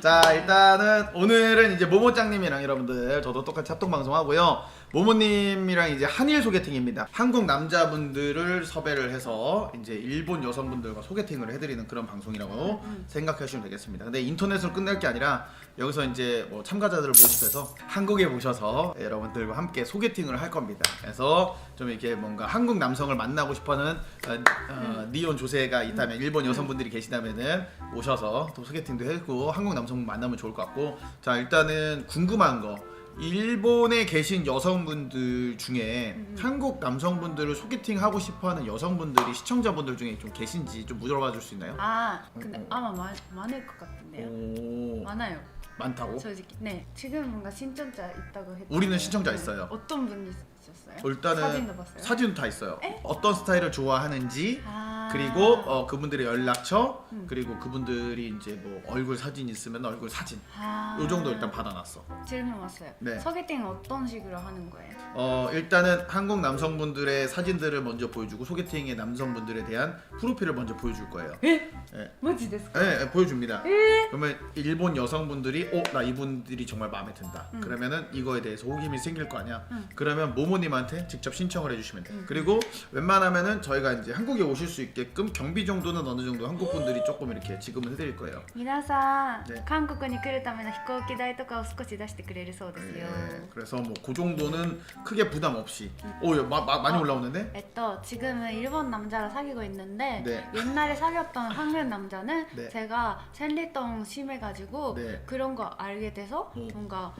자 일단은 오늘은 이제 모모짱님이랑 여러분들 저도 똑같이 합동 방송하고요. 모모님이랑 이제 한일 소개팅입니다. 한국 남자분들을 섭외를 해서 이제 일본 여성분들과 소개팅을 해드리는 그런 방송이라고 생각하시면 되겠습니다. 근데 인터넷으로 끝낼 게 아니라 여기서 이제 뭐 참가자들을 모집해서 한국에 모셔서 여러분들과 함께 소개팅을 할 겁니다. 그래서 좀 이렇게 뭔가 한국 남성을 만나고 싶어하는 어, 어, 니온 조세가 있다면 일본 여성분들이 계시다면은 오셔서 또 소개팅도 해고 한국 남성 만나면 좋을 것 같고 자 일단은 궁금한 거 일본에 계신 여성분들 중에 한국 남성분들을 소개팅 하고 싶어하는 여성분들이 시청자분들 중에 좀 계신지 좀 물어봐 줄 수 있나요? 아 근데 음, 음. 아마 많, 많을 것 같은데요. 오 많아요. 많다고? 솔직히. 네. 지금 뭔가 신청자 있다고 했죠. 우리는 신청자 있어요. 어떤 분이 있었어요? 일단은 사진도 봤어요. 사진도 다 있어요. 에? 어떤 스타일을 좋아하는지 아. 그리고 어, 그분들의 연락처 음. 그리고 그분들이 이제 뭐 얼굴 사진 있으면 얼굴 사진 아. 정도 일단 받아놨어. 질문 왔어요. 네. 소개팅은 어떤 식으로 하는 거예요? 어 일단은 한국 남성분들의 사진들을 먼저 보여주고 소개팅의 남성분들에 대한 프로필을 먼저 보여줄 거예요. 예? 예. 뭐지 됐어? 예, 예, 보여줍니다. 그러면 일본 여성분들이 어 나 이분들이 정말 마음에 든다. 음. 그러면은 이거에 대해서 호기심이 생길 거 아니야. 음. 그러면 모모님한테 직접 신청을 해주시면 돼. 요 그리고 웬만하면은 저희가 이제 한국에 오실 수 있게 끔 경비 정도는 어느 정도 한국 분들이 조금 이렇게 지급을 해드릴 거예요. 皆さん、 네. 韓国に来るための飛行機代とかを少し出してくれるそうですよ。 예, 그래서 뭐 그 정도는 크게 부담 없이. 오, 야, 마, 마, 많이 어. 올라오는데? えっと 지금은 일본 남자랑 사귀고 있는데 네. 옛날에 사귀었던 한국 남자는 네. 제가 셀리통 심해가지고 네. 그런 거 알게 돼서 오. 뭔가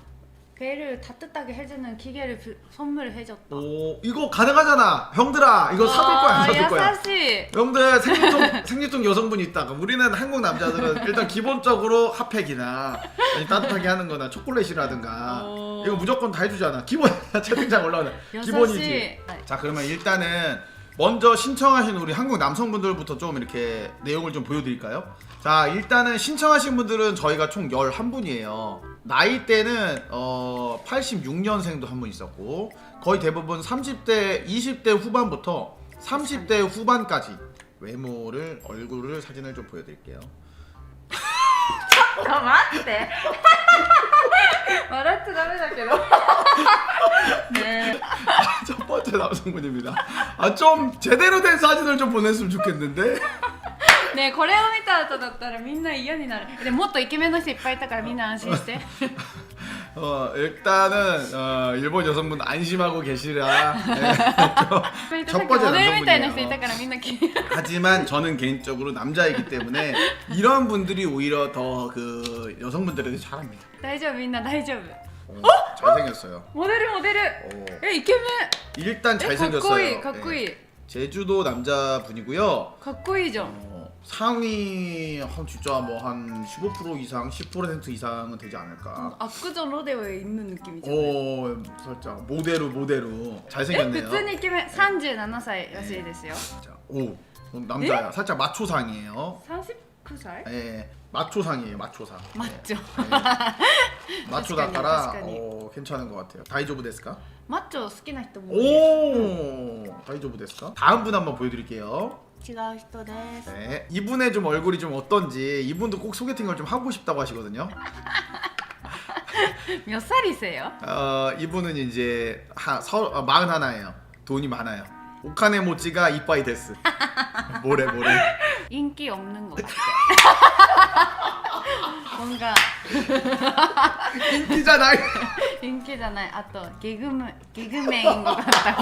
배를 따뜻하게 해주는 기계를 비- 선물을 해줬다. 오, 이거 가능하잖아. 형들아, 이거 사줄 거야, 안 사줄 거야? 야사시. 형들 생리통 생리통 여성분이 있다. 그럼 우리는 한국 남자들은 일단 기본적으로 핫팩이나 아니, 따뜻하게 하는 거나 초콜릿이라든가 오. 이거 무조건 다 해주잖아. 기본 채팅창 올라오는 기본이지. 자 그러면 일단은 먼저 신청하신 우리 한국 남성분들부터 좀 이렇게 내용을 좀 보여드릴까요? 자 일단은 신청하신 분들은 저희가 총 11분이에요 나이대는 어 86년생도 한 분 있었고 거의 대부분 30대 20대 후반부터 30대 후반까지 외모를 얼굴을 사진을 좀 보여드릴게요 あ待って笑っちゃダメだけどね 첫 번째 남성분입니다 아 좀 제대로 된 사진을 좀 보냈으면 좋겠는데 え ねえこれを見た後だったらみんな嫌になるでもっとイケメンの人いっぱいいたからみんな安心して 어 일단은 어, 일본 여성분 안심하고 계시라 네, 첫 さっき 번째 モデルみたいな人 남성분이에요 いたからみんな気に 하지만 저는 개인적으로 남자이기 때문에 이런 분들이 오히려 더 그 여성분들한테 잘합니다 大丈夫みんな大丈夫 어, 잘생겼어요 モデルモデル 어, えイケメ 일단 ンえかっこい 잘생겼어요 いかっこいい 네. 제주도 남자분이고요 かっこいいじゃん 어, 상위 한 진짜 뭐 한 15% 이상 10% 이상은 되지 않을까 압구정 로데오에 있는 느낌이죠 오 살짝 모델로 모델로 え 잘생겼네요 普通にイケメン37歳らしいですよ 자, 오 어, 남자야 살짝 마초상이에요 39歳 예, 마초상이에요 마초상 マッチョ 예, 마초다까라確かに 어, 괜찮은 것 같아요 다이조부 데스까? マッチョ好きな人も多いで 오 다이조부 데스까? 다음 분 한번 보여드릴게요 す 違う人です 네, 이분의 좀 얼굴이 좀 어떤지 이분도 꼭 소개팅을 좀 하고 싶다고 하시거든요 몇 살이세요? 어, 이분은 이제 하, 서, 어, 41예요 돈이 많아요 오카네 모찌가 이빠이 데스 뭐래 뭐래 인기 없는 것 같아 뭔가 인기잖아 人気じゃないあとゲグムゲグメン것 같다고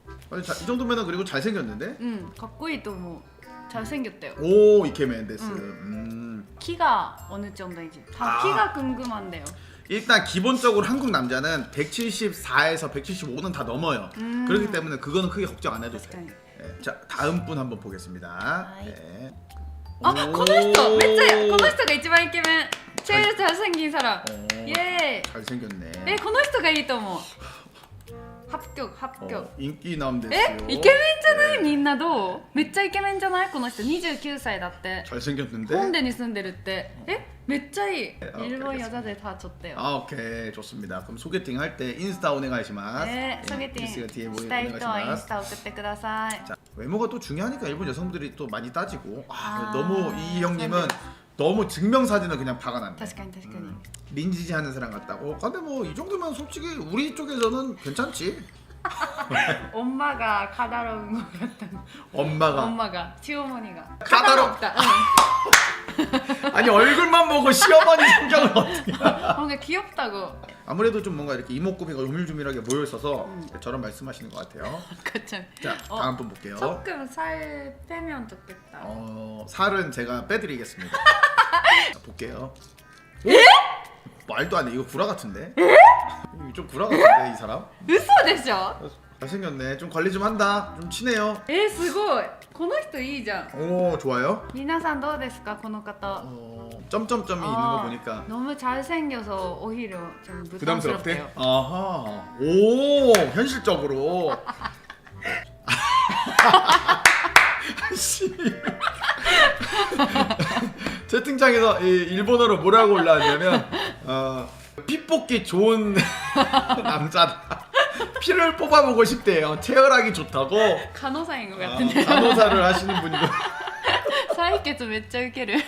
아니, 자, 이 정도면은 그리고 잘생겼는데? うんかっこいいと思う잘생겼대요 오, 이케멘 데스. 음. 음. 키가 어느 정도인지 다 아. 키가 궁금한데요 일단 기본적으로 한국 남자는 174에서 175는 다 넘어요. 음. 그렇기 때문에 그거는 크게 걱정 안 해도 돼. 確かに 예. 자, 다음 분 한번 보겠습니다. 하이. 예. あこの人めっちゃこの人が一番イケメン 제일 잘생긴 사람 어, 예 잘생겼네. えこの人がいいと思う 発表発表、 어, 인기남 え 됐어요. イケメンじゃないみんなどうめっちゃイケメンじゃないこの人29歳だって 잘생겼는데. 本でに住んでるってえめっちゃいい 아, 일본여자들다좋대요 아 오케이 좋습니다. 그럼 소개팅 할 때 인스타 오네가이시마스. ねソゲテ 인스타 뒤에 ィン 보이 したい人はイン 오네가이시마스. スタ送ってください 자 외모가 또 중요하니까 일본 여성들이 또 많이 따지고 아, 아, 너무 이 형님은 맞네. 너무 증명 사진을 그냥 박아놨네. 確かに確かに、 음, 민지지 하는 사람 같다고. 근데 뭐 이 정도면 솔직히 우리 쪽에서는 괜찮지. 엄마 가 까다로운 것 같다 엄마가 엄마 가 시어머니가 까다롭다. 까다롭다 아니 얼굴만 보고 시어머니 성격을 어떻게 뭔가 귀엽다고. 아무래도 좀 뭔가 이렇게 이목구비가 조밀조밀하게 모여 있어서 음. 저런 말씀하시는 것 같아요. 아까 참. 자 어, 다음 분 볼게요. 조금 살 빼면 좋겠다. 어, 살은 제가 빼드리겠습니다. 자, 볼게요. 오? 말도 안 돼. 이거 구라 같은데? 이거 좀 구라 같은데 이 사람? 웃소 되죠? 어, 잘생겼네. 좀 관리 좀 한다. 좀 친해요. えー、すごいこの人いいじゃん 오 좋아요. 皆さんどうですかこの方 어 점점점이 있는 거 보니까 너무 잘생겨서 오히려 좀 부담스럽대. 부담스럽대요 아하. 오 현실적으로. 씨. 채팅창에서 이 일본어로 뭐라고 올라왔냐면 어, 피 뽑기 좋은 남자다. 피를 뽑아보고 싶대요. 체열하기 좋다고. カノサインがや 아, ってんだよ 간호사를 하시는 분이고. 採血めっちゃウケる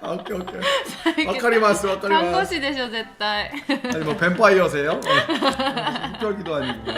아, 오케이 오케이. 採血 와카리마스 看護 와카리마스. 師でしょ絶対 아니 뭐 뱀파이어세요? 흡혈기도 아니고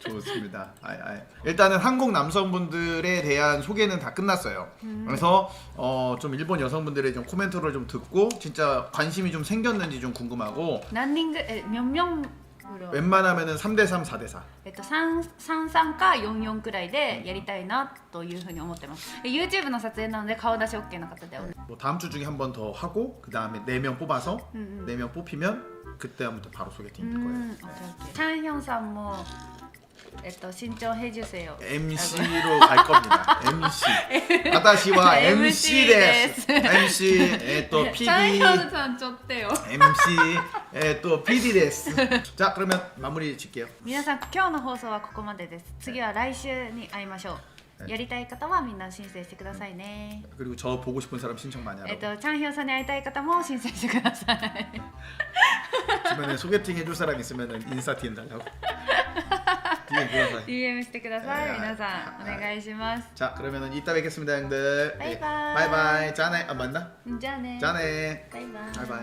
좋습니다. 아이, 아이. 일단은 한국 남성분들에 대한 소개는 다 끝났어요. 그래서 어, 좀 일본 여성분들의 좀 코멘트를 좀 듣고 진짜 관심이 좀 생겼는지 좀 궁금하고 何人ぐえみょんみょん ぐらい 웬만하면은 3대 3, 4대 4. えっと、3 33か44くらいでやりたいなというふうに思ってますで YouTube の撮影なので顔出し OK な方でお願い 뭐 다음 주 중에 한 번 더 하고 그 다음에 4명 뽑아서 음, 음. 4명 뽑히면 그때 한번 또 바로 소개팅 될 う 거예요. ん OK OK チャンヒョンさん もえっと身長へじせよ MC로 갈 겁니다. MC. 아다시와 MC MC です. です MC 에 또 チャンヒ PD ョンさんちょってよ MC 에 또 PD です. 자 그러면 마무리 짓게요. 皆さん今日の放送はここまでです次は来週に会いましょうねやりたい方はみんな申請してくださいね 그리고 저 보고 싶은 사람 신청 많이 えっ 하라고. とチャンヒョンさんに会いたい方も申請してください 주변에 소개팅 해줄 사람 있으면 인스타 DM 달라고. DM 보내서. DM してくださいはい皆さんお願いします 자 그러면은 이따 뵙겠습니다 형들. 바이바이. 바이바이. 짜네. 아 맞나? じゃあね 짜네. バイバイバイバイ